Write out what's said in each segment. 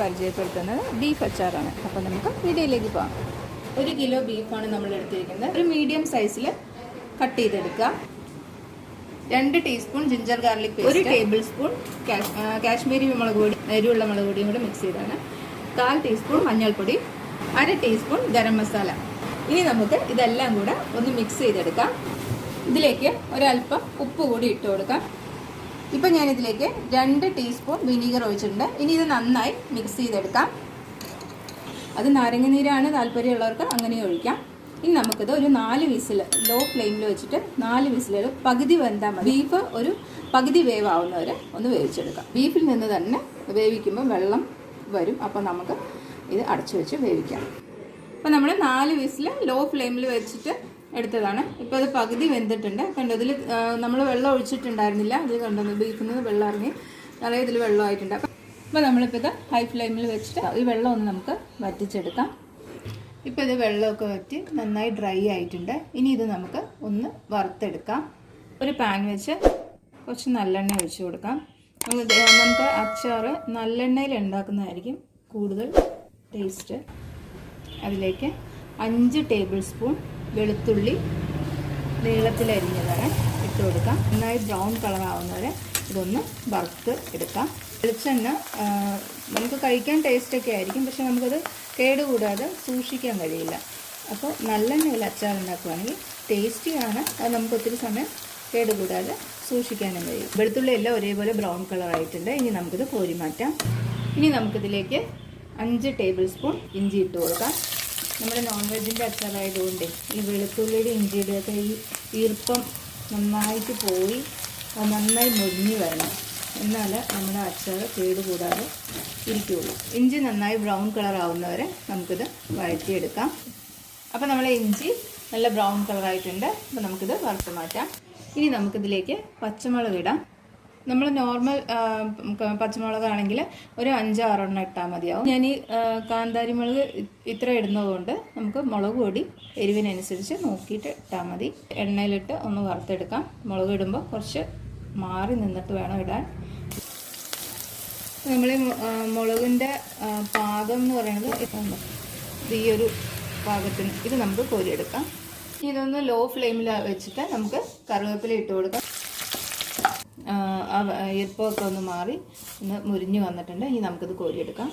പരിചയപ്പെടുത്തുന്നത് ബീഫ് അച്ചാറാണ്. അപ്പോൾ നമുക്ക് വീഡിയോയിലേക്ക് പോകാം ഒരു കിലോ ബീഫാണ് നമ്മൾ എടുത്തിരിക്കുന്നത്. ഒരു മീഡിയം സൈസിൽ കട്ട് ചെയ്തെടുക്കുക. രണ്ട് ടീസ്പൂൺ ജിഞ്ചർ ഗാർലിക് പേസ്റ്റ് ഒരു ടേബിൾ സ്പൂൺ കാശ്മീരി മുളക് പൊടി എരിവുള്ള മുളക് പൊടിയും കൂടി മിക്സ് ചെയ്താണ്. കാൽ ടീസ്പൂൺ മഞ്ഞൾപ്പൊടി അര ടീസ്പൂൺ ഗരം മസാല. ഇനി നമുക്ക് ഇതെല്ലാം കൂടെ ഒന്ന് മിക്സ് ചെയ്തെടുക്കാം. ഇതിലേക്ക് ഒരല്പം ഉപ്പ് കൂടി ഇട്ട് കൊടുക്കാം. ഇപ്പം ഞാനിതിലേക്ക് രണ്ട് ടീസ്പൂൺ വിനീഗർ ഒഴിച്ചിട്ടുണ്ട്. ഇനി ഇത് നന്നായി മിക്സ് ചെയ്തെടുക്കാം. അത് നാരങ്ങ നീരാണ് താല്പര്യമുള്ളവർക്ക് അങ്ങനെ ഒഴിക്കാം. ഇനി നമുക്കിത് ഒരു നാല് വിസിൽ ലോ ഫ്ലെയിമിൽ വെച്ചിട്ട് നാല് വിസിലുകൾ പകുതി വെന്താൽ മതി. ബീഫ് ഒരു പകുതി വേവാവുന്നവരെ ഒന്ന് വേവിച്ചെടുക്കാം. ബീഫിൽ നിന്ന് തന്നെ വേവിക്കുമ്പോൾ വെള്ളം വരും. അപ്പോൾ നമുക്ക് ഇത് അടച്ചു വെച്ച് വേവിക്കാം. അപ്പോൾ നമ്മൾ നാല് വിസിൽ ലോ ഫ്ലെയിമിൽ വെച്ചിട്ട് എടുത്തതാണ്. ഇപ്പോൾ അത് പകുതി വെന്തിട്ടുണ്ട്. കണ്ടോ ഇതിൽ നമ്മൾ വെള്ളം ഒഴിച്ചിട്ടുണ്ടായിരുന്നില്ല. ഇത് കണ്ടോ നിന്ന് വെള്ളം ഇറങ്ങി നിറയെ ഇതിൽ വെള്ളമായിട്ടുണ്ട് അപ്പോൾ നമ്മളിപ്പോൾ ഇത് ഹൈ ഫ്ലെയിമിൽ വെച്ചിട്ട് ഈ വെള്ളം ഒന്ന് നമുക്ക് വറ്റിച്ചെടുക്കാം. ഇപ്പോൾ ഇത് വെള്ളമൊക്കെ വറ്റി നന്നായി ഡ്രൈ ആയിട്ടുണ്ട്. ഇനി ഇത് നമുക്ക് ഒന്ന് വറുത്തെടുക്കാം. ഒരു പാൻ വെച്ച് കുറച്ച് നല്ലെണ്ണ ഒഴിച്ചു കൊടുക്കാം. നമുക്ക് അച്ചാർ നല്ലെണ്ണയിൽ ഉണ്ടാക്കുന്നതായിരിക്കും കൂടുതൽ ടേസ്റ്റ് അതിലേക്ക് അഞ്ച് ടേബിൾ സ്പൂൺ വെളുത്തുള്ളി നീളത്തിലരിഞ്ഞതാണ് ഇട്ട് കൊടുക്കാം. നന്നായി ബ്രൗൺ കളർ ആവുന്നവരെ ഇതൊന്ന് വറുത്ത് എടുക്കാം. വെളിച്ചെണ്ണ നമുക്ക് കഴിക്കാൻ ടേസ്റ്റൊക്കെ ആയിരിക്കും. പക്ഷെ നമുക്കത് കേടുകൂടാതെ സൂക്ഷിക്കാൻ കഴിയില്ല. അപ്പോൾ നല്ലെണ്ണയിൽ അച്ചാർ ഉണ്ടാക്കുകയാണെങ്കിൽ ടേസ്റ്റിയാണ് അത് നമുക്ക് ഒത്തിരി സമയം കേടുകൂടാതെ സൂക്ഷിക്കാനും കഴിയും. വെളുത്തുള്ളി എല്ലാം ഒരേപോലെ ബ്രൗൺ കളർ ആയിട്ടുണ്ട്. ഇനി നമുക്കിത് കോരി മാറ്റാം. ഇനി നമുക്കിതിലേക്ക് അഞ്ച് ടേബിൾ സ്പൂൺ ഇഞ്ചി ഇട്ട് കൊടുക്കാം. നമ്മുടെ നോൺ വെജിന്റെ അച്ചാറായതുകൊണ്ട് ഈ വെളുത്തുള്ളിയുടെ ഇഞ്ചിയുടെ ഒക്കെ ഈ ഈർപ്പം നന്നായിട്ട് പോയി നന്നായി മുരിഞ്ഞ് വരണം. എന്നാൽ നമ്മുടെ അച്ചാർ കേടുകൂടാതെ ഇരിക്കുകയുള്ളൂ. ഇഞ്ചി നന്നായി ബ്രൗൺ കളർ ആവുന്നവരെ നമുക്കിത് വഴറ്റിയെടുക്കാം. അപ്പോൾ നമ്മളെ ഇഞ്ചി നല്ല ബ്രൗൺ കളറായിട്ടുണ്ട്. അപ്പോൾ നമുക്കിത് വറുത്ത് മാറ്റാം. ഇനി നമുക്കിതിലേക്ക് പച്ചമുളക് ഇടാം. നമ്മൾ നോർമൽ പച്ചമുളകാണെങ്കിൽ ഒരു അഞ്ചോ ആറെണ്ണം ഇട്ടാൽ മതിയാവും. ഞാൻ ഈ കാന്താരി മുളക് ഇത്ര ഇടുന്നതുകൊണ്ട് നമുക്ക് മുളക് പൊടി എരിവിനനുസരിച്ച് നോക്കിയിട്ട് ഇട്ടാൽ മതി. എണ്ണയിലിട്ട് ഒന്ന് വറുത്തെടുക്കാം. മുളക് ഇടുമ്പോൾ കുറച്ച് മാറി നിന്നിട്ട് വേണം ഇടാൻ. നമ്മൾ ഈ മുളകിന്റെ പാകം എന്ന് പറയുന്നത് ഈ ഒരു പാകത്തിന് ഇത് നമുക്ക് കോരിയെടുക്കാം. ഇതൊന്ന് ലോ ഫ്ലെയിമിൽ വെച്ചിട്ട് നമുക്ക് കറിവേപ്പില ഇട്ട് കൊടുക്കാം. ഈർപ്പമൊക്കെ ഒന്ന് മാറി ഒന്ന് മുരിഞ്ഞ് വന്നിട്ടുണ്ട്. ഇനി നമുക്കിത് കോരിയെടുക്കാം.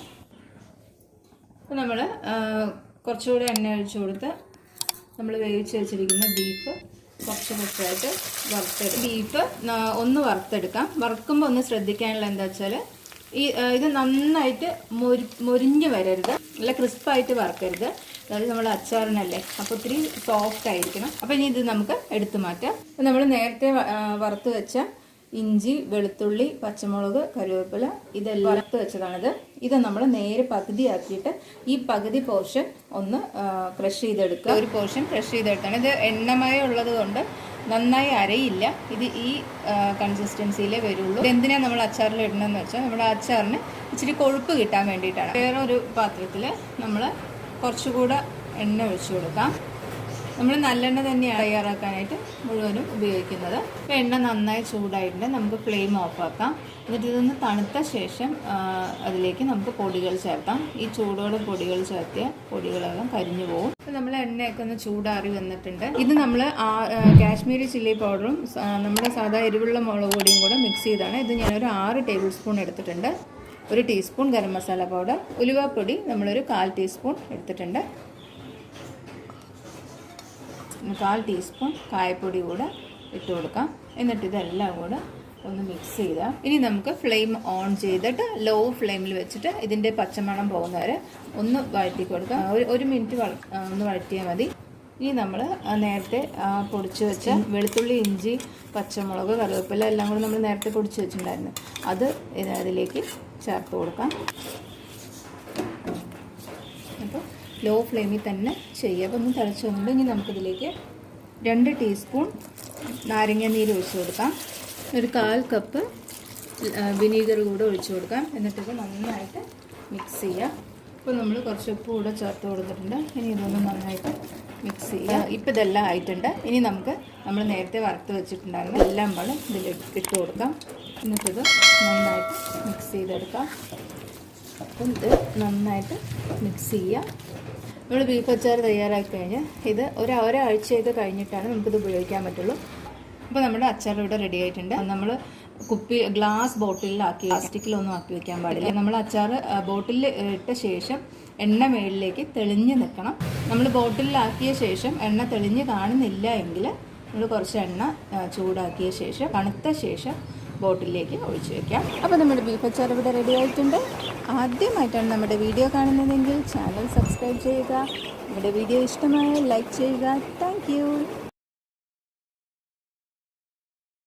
അപ്പോൾ നമ്മൾ കുറച്ചുകൂടെ എണ്ണ ഒഴിച്ചു കൊടുത്ത് നമ്മൾ വേവിച്ച് വെച്ചിരിക്കുന്ന ബീഫ് കുറച്ച് കുറച്ചായിട്ട് വറുത്തെടുക്കും ബീഫ് ഒന്ന് വറുത്തെടുക്കാം. വറുക്കുമ്പോൾ ഒന്ന് ശ്രദ്ധിക്കാനുള്ള എന്താ വെച്ചാൽ ഈ ഇത് നന്നായിട്ട് മൊരി മൊരിഞ്ഞ് വരരുത്. നല്ല ക്രിസ്പായിട്ട് വറുക്കരുത്. അതായത് നമ്മൾ അച്ചാറിനല്ലേ അപ്പോൾ ഒത്തിരി സോഫ്റ്റ് ആയിരിക്കണം. അപ്പോൾ ഇനി ഇത് നമുക്ക് എടുത്തു മാറ്റാം. നമ്മൾ നേരത്തെ വറുത്ത് വെച്ച ഇഞ്ചി വെളുത്തുള്ളി പച്ചമുളക് കറിവേപ്പില ഇതെല്ലാം വറുത്ത് വെച്ചതാണിത്. ഇത് നമ്മൾ നേരെ പകുതിയാക്കിയിട്ട് ഈ പകുതി പോർഷൻ ഒന്ന് ക്രഷ് ചെയ്തെടുക്കുക. ഒരു പോർഷൻ ക്രഷ് ചെയ്തെടുത്താണ്. ഇത് എണ്ണമയം ഉള്ളത് കൊണ്ട് നന്നായി അരയില്ല. ഇത് ഈ കൺസിസ്റ്റൻസിയിലേ വരുള്ളൂ. എന്തിനാണ് നമ്മൾ അച്ചാറിൽ ഇടണമെന്ന് വെച്ചാൽ നമ്മുടെ അച്ചാറിന് ഇച്ചിരി കൊഴുപ്പ് കിട്ടാൻ വേണ്ടിയിട്ടാണ്. വേറൊരു പാത്രത്തിൽ നമ്മൾ കുറച്ചുകൂടെ എണ്ണ ഒഴിച്ചു കൊടുക്കാം. നമ്മൾ നല്ലെണ്ണ തന്നെയാണ് തയ്യാറാക്കാനായിട്ട് മുഴുവനും ഉപയോഗിക്കുന്നത്. അപ്പോൾ എണ്ണ നന്നായി ചൂടായിട്ടുണ്ട്. നമുക്ക് ഫ്ലെയിം ഓഫാക്കാം എന്നിട്ട് ഇതൊന്ന് തണുത്ത ശേഷം അതിലേക്ക് നമുക്ക് പൊടികൾ ചേർക്കാം. ഈ ചൂടോടെ പൊടികൾ ചേർത്തിയ പൊടികളെല്ലാം കരിഞ്ഞു പോകും. അപ്പോൾ നമ്മൾ എണ്ണയൊക്കെ ഒന്ന് ചൂടാറി വന്നിട്ടുണ്ട്. ഇത് നമ്മൾ കാശ്മീരി ചില്ലി പൗഡറും നമ്മുടെ സാധാ എരിവുള്ള മുളക് പൊടിയും കൂടെ മിക്സ് ചെയ്താണ്. ഇത് ഞാനൊരു ആറ് ടേബിൾ സ്പൂൺ എടുത്തിട്ടുണ്ട്. ഒരു ടീസ്പൂൺ ഗരം മസാല പൗഡർ ഉലുവാപ്പൊടി നമ്മളൊരു കാൽ ടീസ്പൂൺ എടുത്തിട്ടുണ്ട്. കാൽ ടീസ്പൂൺ കായപ്പൊടി കൂടെ ഇട്ട് കൊടുക്കാം. എന്നിട്ട് ഇതെല്ലാം കൂടെ ഒന്ന് മിക്സ് ചെയ്താൽ ഇനി നമുക്ക് ഫ്ലെയിം ഓൺ ചെയ്തിട്ട് ലോ ഫ്ലെയിമിൽ വെച്ചിട്ട് ഇതിന്റെ പച്ചമണം പോകുന്നവരെ ഒന്ന് വഴറ്റി കൊടുക്കാം. ഒരു ഒരു മിനിറ്റ് ഒന്ന് വഴറ്റിയാൽ മതി. ഇനി നമ്മൾ നേരത്തെ പൊടിച്ചു വെച്ച വെളുത്തുള്ളി ഇഞ്ചി പച്ചമുളക് കറിവേപ്പില എല്ലാം കൂടി നമ്മൾ നേരത്തെ പൊടിച്ച് വെച്ചിട്ടുണ്ടായിരുന്നു. അത് ഇതിലേക്ക് അതിലേക്ക് ചേർത്ത് കൊടുക്കാം. ലോ ഫ്ലെയിമിൽ തന്നെ ചെയ്യുക. അപ്പോൾ ഒന്ന് തിളച്ച് വന്നിട്ട് ഇനി നമുക്കിതിലേക്ക് രണ്ട് ടീസ്പൂൺ നാരങ്ങ നീര് ഒഴിച്ചു കൊടുക്കാം. ഒരു കാൽ കപ്പ് വിനീഗർ കൂടെ ഒഴിച്ചു കൊടുക്കാം. എന്നിട്ടിത് നന്നായിട്ട് മിക്സ് ചെയ്യുക. ഇപ്പോൾ നമ്മൾ കുറച്ച് ഉപ്പ് കൂടെ ചേർത്ത് കൊടുത്തിട്ടുണ്ട്. ഇനി ഇതൊന്ന് നന്നായിട്ട് മിക്സ് ചെയ്യുക. ഇപ്പോൾ ഇതെല്ലാം ആയിട്ടുണ്ട്. ഇനി നമുക്ക് നമ്മൾ നേരത്തെ വറുത്ത് വെച്ചിട്ടുണ്ടായിരുന്ന എല്ലാം പാടും ഇതിൽ ഇട്ട് കൊടുക്കാം. എന്നിട്ടിത് നന്നായിട്ട് മിക്സ് ചെയ്തെടുക്കാം. അപ്പം ഇത് നന്നായിട്ട് മിക്സ് ചെയ്യുക നമ്മൾ ബീഫ് അച്ചാർ തയ്യാറാക്കി കഴിഞ്ഞാൽ ഇത് ഒരു ഒരാഴ്ചയൊക്കെ കഴിഞ്ഞിട്ടാണ് നമുക്കിത് ഉപയോഗിക്കാൻ പറ്റുള്ളൂ. അപ്പോൾ നമ്മുടെ അച്ചാർ ഇവിടെ റെഡി ആയിട്ടുണ്ട്. നമ്മൾ കുപ്പി ഗ്ലാസ് ബോട്ടിലാക്കി പ്ലാസ്റ്റിക്കിലൊന്നും ആക്കി വെക്കാൻ പാടില്ല. നമ്മൾ അച്ചാർ ബോട്ടിലിൽ ഇട്ട ശേഷം എണ്ണ മേളിലേക്ക് തെളിഞ്ഞ് നിൽക്കണം. നമ്മൾ ബോട്ടിലാക്കിയ ശേഷം എണ്ണ തെളിഞ്ഞ് കാണുന്നില്ല എങ്കിൽ നമ്മൾ കുറച്ച് എണ്ണ ചൂടാക്കിയ ശേഷം തണുത്ത ശേഷം ബോട്ടിലേക്ക് ഒഴിച്ച് വെക്കാം. അപ്പോൾ നമ്മുടെ ബീഫ് അച്ചാർ ഇവിടെ റെഡി ആയിട്ടുണ്ട്. ആദ്യമായിട്ടാണ് നമ്മുടെ വീഡിയോ കാണുന്നതെങ്കിൽ ചാനൽ സബ്സ്ക്രൈബ് ചെയ്യുക. നമ്മുടെ വീഡിയോ ഇഷ്ടമായ ലൈക്ക് ചെയ്യുക. താങ്ക്